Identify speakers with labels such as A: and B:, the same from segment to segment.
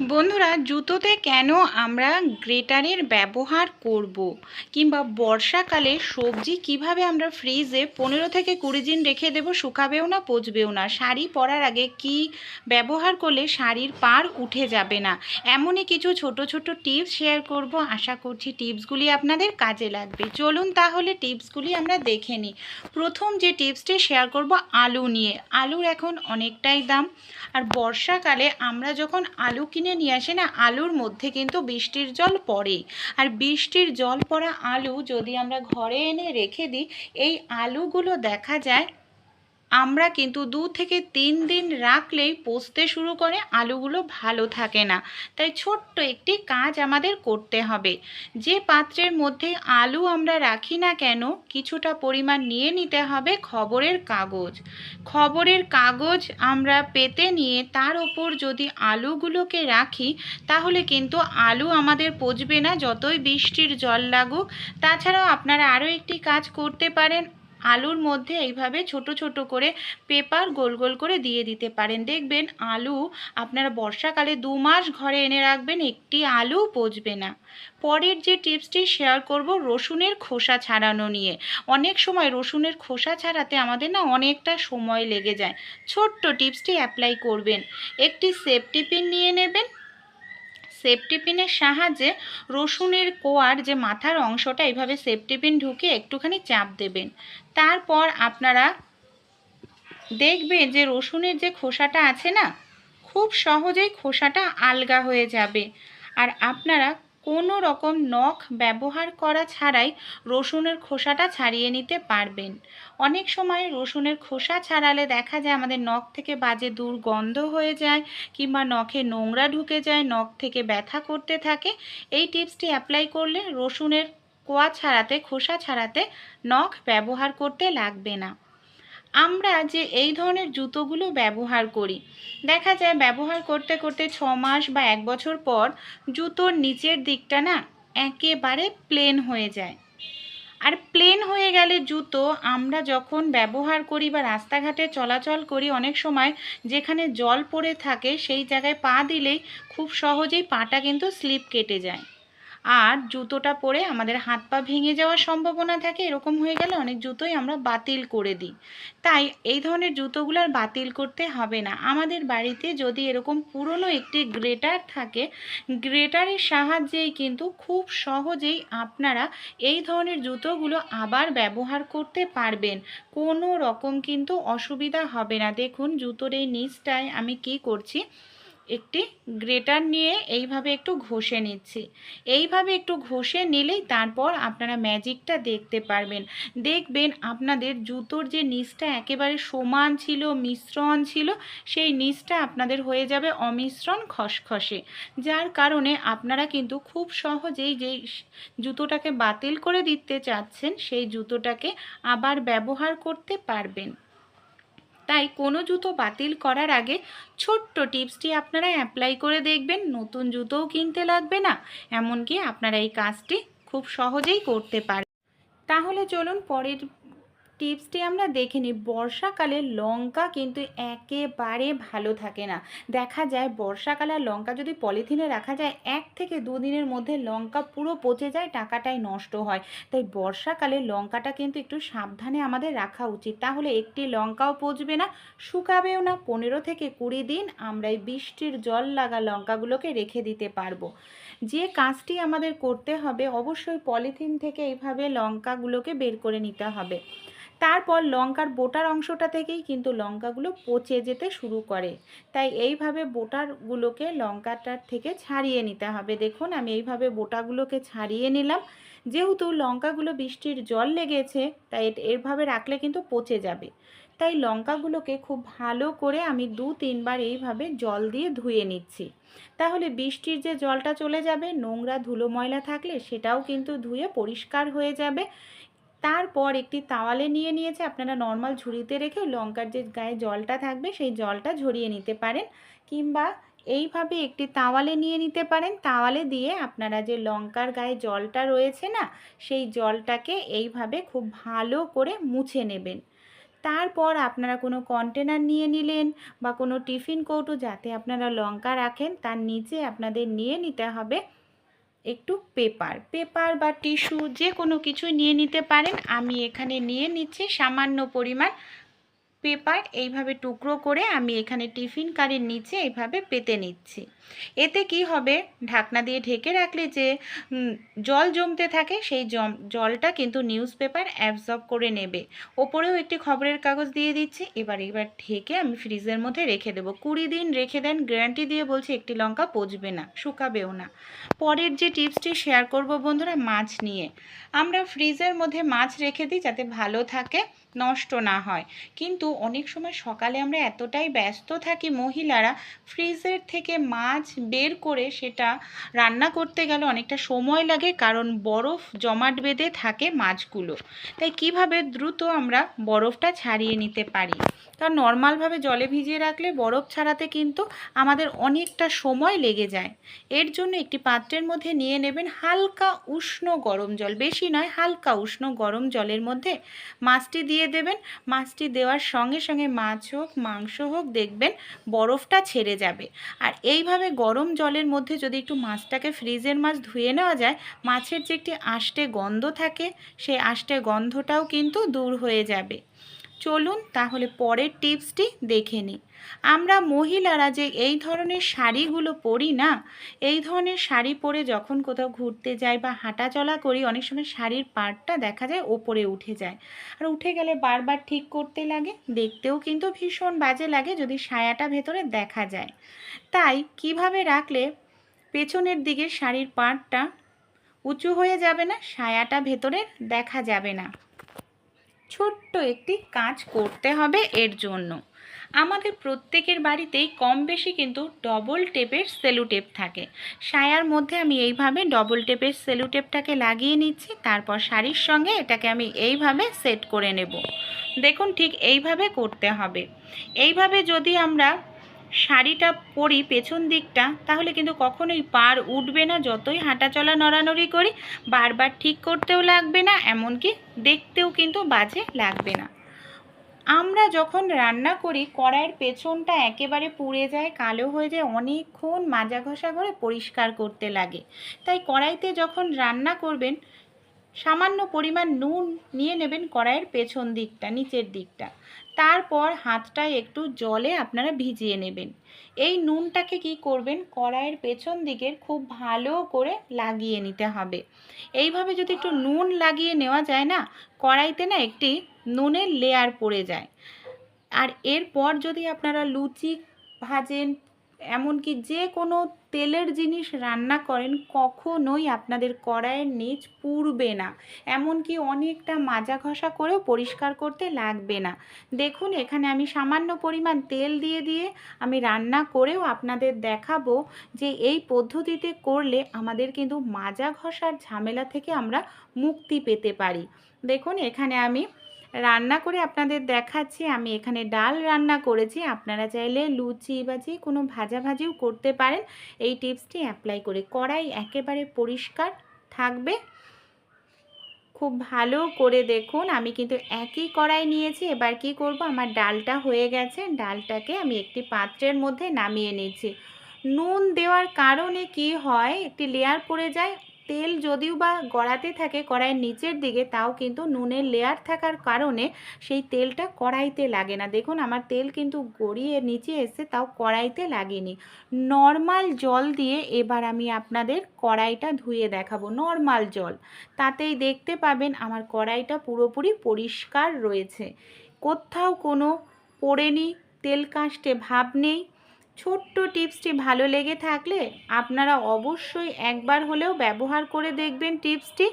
A: বন্ধুরা, জুতোতে কেন আমরা গ্রেটারের ব্যবহার করব? কিংবা বর্ষাকালে সবজি কীভাবে আমরা ফ্রিজে পনেরো থেকে কুড়ি দিন রেখে দেব, শুকাবেও না, পচবেও না? শাড়ি পরার আগে কি ব্যবহার করলে শাড়ির পার উঠে যাবে না? এমনই কিছু ছোট ছোট টিপস শেয়ার করব। আশা করছি টিপসগুলি আপনাদের কাজে লাগবে। চলুন তাহলে টিপসগুলি আমরা দেখে নিই। প্রথম যে টিপসটি শেয়ার করব, আলু নিয়ে। আলুর এখন অনেকটাই দাম। আর বর্ষাকালে আমরা যখন আলু কিনে নিয়ে আসে না, আলুর মধ্যে কিন্তু বৃষ্টির জল পড়ে আর বৃষ্টির জল পড়া আলু যদি আমরা ঘরে এনে রেখে দিই, এই আলুগুলো দেখা যায় আমরা কিন্তু দু থেকে তিন দিন রাখলেই পচতে শুরু করে আলুগুলো ভালো থাকে না। তাই ছোট্ট একটি কাজ আমাদের করতে হবে। যে পাত্রের মধ্যে আলু আমরা রাখি না কেন, কিছুটা পরিমাণ নিয়ে নিতে হবে খবরের কাগজ। খবরের কাগজ আমরা পেতে নিয়ে তার ওপর যদি আলুগুলোকে রাখি, তাহলে কিন্তু আলু আমাদের পচবে না, যতই বৃষ্টির জল লাগুক। তাছাড়াও আপনারা আরও একটি কাজ করতে পারেন আলুর মধ্যে এইভাবে ছোট ছোট করে পেপার গোল গোল করে দিয়ে দিতে পারেন। দেখবেন আলু আপনারা বর্ষাকালে দু মাস ঘরে এনে রাখবেন, একটি আলু পচবে না। পরের যে টিপসটি শেয়ার করব, রসুনের খোসা ছাড়ানো নিয়ে। অনেক সময় রসুনের খোসা ছাড়াতে আমাদের না অনেকটা সময় লেগে যায়। ছোট্ট টিপসটি অ্যাপ্লাই করবেন। একটি সেফটি পিন নিয়ে নেবেন। সেফটি পিনের সাহায্যে রসুনের কোয়ার যে মাথার অংশটা, এইভাবে সেফটি পিন ঢুকিয়ে একটুখানি চাপ দেবেন। তারপর আপনারা দেখবেন যে রসুনের যে খোসাটা আছে না, খুব সহজেই খোসাটা আলগা হয়ে যাবে। আর আপনারা কোনো রকম নখ ব্যবহার করা ছাড়াই রসুনের খোসাটা ছাড়িয়ে নিতে পারবেন। অনেক সময় রসুনের খোসা ছাড়ালে দেখা যায় আমাদের নখ থেকে বাজে দুর্গন্ধ হয়ে যায় কিংবা নখে নোংরা ঢুকে যায়, নখ থেকে ব্যথা করতে থাকে। এই টিপসটি অ্যাপ্লাই করলে রসুনের কোয়া ছাড়াতে, খোসা ছাড়াতে নখ ব্যবহার করতে লাগবে না। আমরা যে এই ধরনের জুতোগুলো ব্যবহার করি, দেখা যায় ব্যবহার করতে করতে ছ মাস বা এক বছর পর জুতোর নিচের দিকটা না একেবারে প্লেন হয়ে যায়। আর প্লেন হয়ে গেলে জুতো আমরা যখন ব্যবহার করি বা রাস্তাঘাটে চলাচল করি, অনেক সময় যেখানে জল পড়ে থাকে সেই জায়গায় পা দিলেই খুব সহজেই পাটা কিন্তু স্লিপ কেটে যায়। আর জুতোটা পরে আমাদের হাত পা ভেঙে যাওয়ার সম্ভাবনা থাকে, এরকম হয়ে গেলে অনেক জুতোই আমরা বাতিল করে দিই। তাই এই ধরনের জুতোগুলো আর বাতিল করতে হবে না। আমাদের বাড়িতে যদি এরকম পুরনো একটি গ্রেটার থাকে, গ্রেটারের সাহায্যেই কিন্তু খুব সহজেই আপনারা এই ধরনের জুতোগুলো আবার ব্যবহার করতে পারবেন। কোনো রকম কিন্তু অসুবিধা হবে না। দেখুন, জুতোর এই নিচটায় আমি কি করছি একটি গ্রেটার নিয়ে এইভাবে একটু ঘষে নিচ্ছি। এইভাবে একটু ঘষে নিলেই তারপর আপনারা ম্যাজিকটা দেখতে পারবেন। দেখবেন আপনাদের জুতোর যে নিচটা একেবারে সমান ছিল, মিশ্রণ ছিল, সেই নিচটা আপনাদের হয়ে যাবে অমিশ্রণ খসখসে। যার কারণে আপনারা কিন্তু খুব সহজেই যেই জুতোটাকে বাতিল করে দিতে চাচ্ছেন, সেই জুতোটাকে আবার ব্যবহার করতে পারবেন। তাই কোনো জুতো বাতিল করার আগে ছোট্ট টিপসটি আপনারা অ্যাপ্লাই করে দেখবেন। নতুন জুতোও কিনতে লাগবে না, এমনকি আপনারা এই কাজটি খুব সহজেই করতে পারেন তাহলে চলুন পরের টিপসটি আমরা দেখে নিই। বর্ষাকালে লঙ্কা কিন্তু একেবারে ভালো থাকে না। দেখা যায় বর্ষাকালে লঙ্কা যদি পলিথিনে রাখা যায়, এক থেকে দুদিনের মধ্যে লঙ্কা পুরো পচে যায়, টাকাটাই নষ্ট হয়। তাই বর্ষাকালে লঙ্কাটা কিন্তু একটু সাবধানে আমাদের রাখা উচিত। তাহলে একটি লঙ্কাও পচবে না, শুকাবেও না। পনেরো থেকে কুড়ি দিন আমরা এই বৃষ্টির জল লাগা লঙ্কাগুলোকে রেখে দিতে পারব। যে কাজটি আমাদের করতে হবে, অবশ্যই পলিথিন থেকে এইভাবে লঙ্কাগুলোকে বের করে নিতে হবে। তারপর লঙ্কার বোটার অংশটা থেকেই কিন্তু লঙ্কাগুলো পচে যেতে শুরু করে। তাই এইভাবে বোটারগুলোকে লঙ্কাটার থেকে ছাড়িয়ে নিতে হবে। দেখুন, আমি এইভাবে বোটাগুলোকে ছাড়িয়ে নিলাম। যেহেতু লঙ্কাগুলো বৃষ্টির জল লেগেছে, তাই এরভাবে রাখলে কিন্তু পচে যাবে। তাই লঙ্কাগুলোকে খুব ভালো করে আমি দু, তিনবার এইভাবে জল দিয়ে ধুয়ে নিচ্ছি। তাহলে বৃষ্টির যে জলটা চলে যাবে, নোংরা ধুলো ময়লা থাকলে সেটাও কিন্তু ধুয়ে পরিষ্কার হয়ে যাবে। তারপর একটি তাওয়ালে নিয়ে নিয়েছে। আপনারা নর্মাল ঝুড়িতে রেখে লঙ্কার যে গায়ে জলটা থাকবে, সেই জলটা ঝরিয়ে নিতে পারেন কিংবা এইভাবে একটি তাওয়ালে নিয়ে নিতে পারেন। তাওয়ালে দিয়ে আপনারা যে লঙ্কার গায়ে জলটা রয়েছে না, সেই জলটাকে এইভাবে খুব ভালো করে মুছে নেবেন। তারপর আপনারা কোনো কন্টেনার নিয়ে নিলেন বা কোনো টিফিন কৌটো যাতে আপনারা লঙ্কা রাখেন, তার নিচে আপনাদের নিয়ে নিতে হবে একটু পেপার। পেপার বা টিস্যু যে কোনো কিছু নিয়ে নিতে পারেন। আমি এখানে নিয়ে নিচ্ছি সামান্য পরিমাণ পেপার এইভাবে টুকরো করে আমি এখানে টিফিন কারির নিচে এইভাবে পেতে নিচ্ছি। এতে কি হবে? ঢাকনা দিয়ে ঢেকে রাখলে যে জল জমতে থাকে সেই জম, জলটা কিন্তু নিউজ পেপার অ্যাবজর্ব করে নেবে। ওপরেও একটি খবরের কাগজ দিয়ে দিচ্ছি। এবার এবার ঢেকে আমি ফ্রিজের মধ্যে রেখে দেবো। কুড়ি দিন রেখে দেন, গ্যারান্টি দিয়ে বলছি একটি লঙ্কা পচবে না, শুকাবেও না। পরের যে টিপসটি শেয়ার করব বন্ধুরা, মাছ নিয়ে। আমরা ফ্রিজের মধ্যে মাছ রেখে দিই যাতে ভালো থাকে। নষ্ট না হয়। কিন্তু অনেক সময় সকালে আমরা এতটাই ব্যস্ত থাকি মহিলারা, ফ্রিজের থেকে মাছ বের করে সেটা রান্না করতে গেলে অনেকটা সময় লাগে কারণ বরফ জমাট বেঁধে থাকে মাছগুলো। তাই কীভাবে দ্রুত আমরা বরফটা ছাড়িয়ে নিতে পারি? কারণ নর্মালভাবে জলে ভিজিয়ে রাখলে বরফ ছাড়াতে কিন্তু আমাদের অনেকটা সময় লেগে যায়। এর জন্য একটি পাত্রের মধ্যে নিয়ে নেবেন হালকা উষ্ণ গরম জল। বেশি নয়, হালকা উষ্ণ গরম জলের মধ্যে মাছটি দিয়ে দেবেন। মাছটি দেওয়ার সঙ্গে সঙ্গে মাছ হোক, মাংস হোক, দেখবেন বরফটা ছেড়ে যাবে। আর এইভাবে গরম জলের মধ্যে যদি একটু মাছটাকে ফ্রিজের মাছ ধুয়ে নেওয়া যায়, মাছের যে একটি আষ্টে গন্ধ থাকে, সেই আষ্টে গন্ধটাও কিন্তু দূর হয়ে যাবে। চলুন তাহলে পরের টিপসটি দেখে নিই। আমরা মহিলারা যে এই ধরনের শাড়িগুলো পরি না, এই ধরনের শাড়ি পরে যখন কোথাও ঘুরতে যাই বা হাঁটাচলা করি, অনেক সময় শাড়ির পাড়টা দেখা যায়, ওপরে উঠে যায়। আর উঠে গেলে বারবার ঠিক করতে লাগে, দেখতেও কিন্তু ভীষণ বাজে লাগে যদি সায়াটা ভেতরে দেখা যায়। তাই কীভাবে রাখলে পেছনের দিকে শাড়ির পাড়টা উঁচু হয়ে যাবে না, সায়াটা ভেতরে দেখা যাবে না? ছোট্ট একটি কাজ করতে হবে এর জন্য। আমাদের প্রত্যেকের বাড়িতেই কম বেশি কিন্তু ডবল টেপের সেলু টেপ থাকে। সায়ার মধ্যে আমি এইভাবে ডবল টেপের সেলু টেপটাকে লাগিয়ে নিচ্ছি, তারপর শাড়ির সঙ্গে এটাকে আমি এইভাবে সেট করে নেব। দেখুন ঠিক এইভাবে করতে হবে। এইভাবে যদি আমরা শাড়িটা পরি পেছন দিকটা, তাহলে কিন্তু কখনোই পার উঠবে না। যতই হাঁটাচলা নড়ানড়ি করি, বারবার ঠিক করতেও লাগবে না, এমনকি দেখতেও কিন্তু বাজে লাগবে না। আমরা যখন রান্না করি, কড়াইয়ের পেছনটা একেবারে পুড়ে যায়, কালো হয়ে যায়, অনেকক্ষণ মাজা ঘষা করে পরিষ্কার করতে লাগে। তাই কড়াইতে যখন রান্না করবেন, সামান্য পরিমাণ নুন নিয়ে নেবেন কড়াইয়ের পেছন দিকটা, নিচের দিকটা। তারপর হাতটা একটু জলে আপনারা ভিজিয়ে নেবেন। এই নুনটাকে কি করবেন? কড়াইয়ের পেছন দিকের খুব ভালো করে লাগিয়ে নিতে হবে। এইভাবে যদি একটু নুন লাগিয়ে নেওয়া যায় না, কড়াইতে না একটি নুনের লেয়ার পড়ে যায়। আর এরপর যদি আপনারা লুচি ভাজেন এমনকি যে কোনো তেলের জিনিস রান্না করেন কখনোই আপনাদের কড়াইয়ের নিচ পুড়বে না। এমনকি অনেকটা মাজা ঘষা করেও পরিষ্কার করতে লাগবে না। দেখুন, এখানে আমি সামান্য পরিমাণ তেল দিয়ে দিয়ে আমি রান্না করেও আপনাদের দেখাবো যে এই পদ্ধতিতে করলে আমাদের কিন্তু মাজা ঘষার ঝামেলা থেকে আমরা মুক্তি পেতে পারি। দেখুন, এখানে আমি রান্না করে আপনাদের দেখাচ্ছি। আমি এখানে ডাল রান্না করেছি। আপনারা চাইলে লুচি বা যে কোনো ভাজাভাজিও করতে পারেন। এই টিপসটি অ্যাপ্লাই করে কড়াই একেবারে পরিষ্কার থাকবে। খুব ভালো করে দেখুন, আমি কিন্তু একই কড়াই নিয়েছি। এবার কি করব? আমার ডালটা হয়ে গেছে। ডালটাকে আমি একটি পাত্রের মধ্যে নামিয়ে নিচ্ছি। নুন দেওয়ার কারণে কি হয়? একটি লেয়ার পড়ে যায়। তেল যদিও বা গড়াতে থাকে কড়াইয়ের নিচের দিকে, তাও কিন্তু নুনের লেয়ার থাকার কারণে সেই তেলটা কড়াইতে লাগে না। দেখুন, আমার তেল কিন্তু গড়িয়ে নিচে এসে তাও কড়াইতে লাগেনি। নর্মাল জল দিয়ে এবার আমি আপনাদের কড়াইটা ধুয়ে দেখাবো নর্মাল জল। তাতেই দেখতে পাবেন আমার কড়াইটা পুরোপুরি পরিষ্কার রয়েছে। কোথাও কোনো পড়েনি, তেল কাস্টে ভাব নেই। ছোট্ট টিপসটি ভালো লেগে থাকলে আপনারা অবশ্যই একবার হলেও ব্যবহার করে দেখবেন টিপসটি।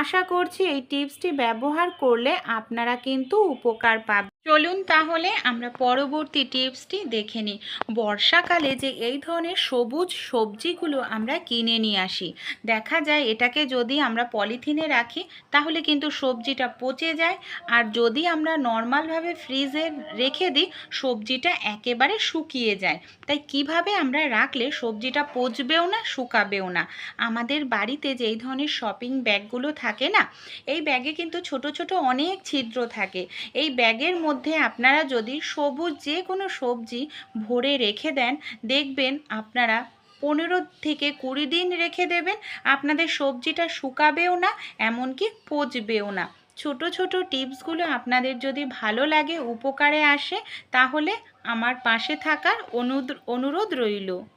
A: আশা করছি এই টিপসটি ব্যবহার করলে আপনারা কিন্তু উপকার পাবেন। চলুন তাহলে আমরা পরবর্তী টিপসটি দেখে নিই। বর্ষাকালে যে এই ধরনের সবুজ সবজিগুলো আমরা কিনে নিয়ে আসি, দেখা যায় এটাকে যদি আমরা পলিথিনে রাখি, তাহলে কিন্তু সবজিটা পচে যায়। আর যদি আমরা নর্মালভাবে ফ্রিজে রেখে দিই, সবজিটা একেবারে শুকিয়ে যায়। তাই কীভাবে আমরা রাখলে সবজিটা পচবেও না, শুকাবেও না? আমাদের বাড়িতে যে এই ধরনের শপিং ব্যাগগুলো থাকে না, এই ব্যাগে কিন্তু ছোট ছোট অনেক ছিদ্র থাকে। এই ব্যাগের মধ্যে মধ্যে আপনারা যদি সবুজ যে কোনো সবজি ভরে রেখে দেন, দেখবেন আপনারা পনেরো থেকে কুড়ি দিন রেখে দেবেন, আপনাদের সবজিটা শুকাবেও না, এমনকি পচবেও না। ছোট ছোট টিপসগুলো আপনাদের যদি ভালো লাগে, উপকারে আসে, তাহলে আমার পাশে থাকার অনুরোধ রইল।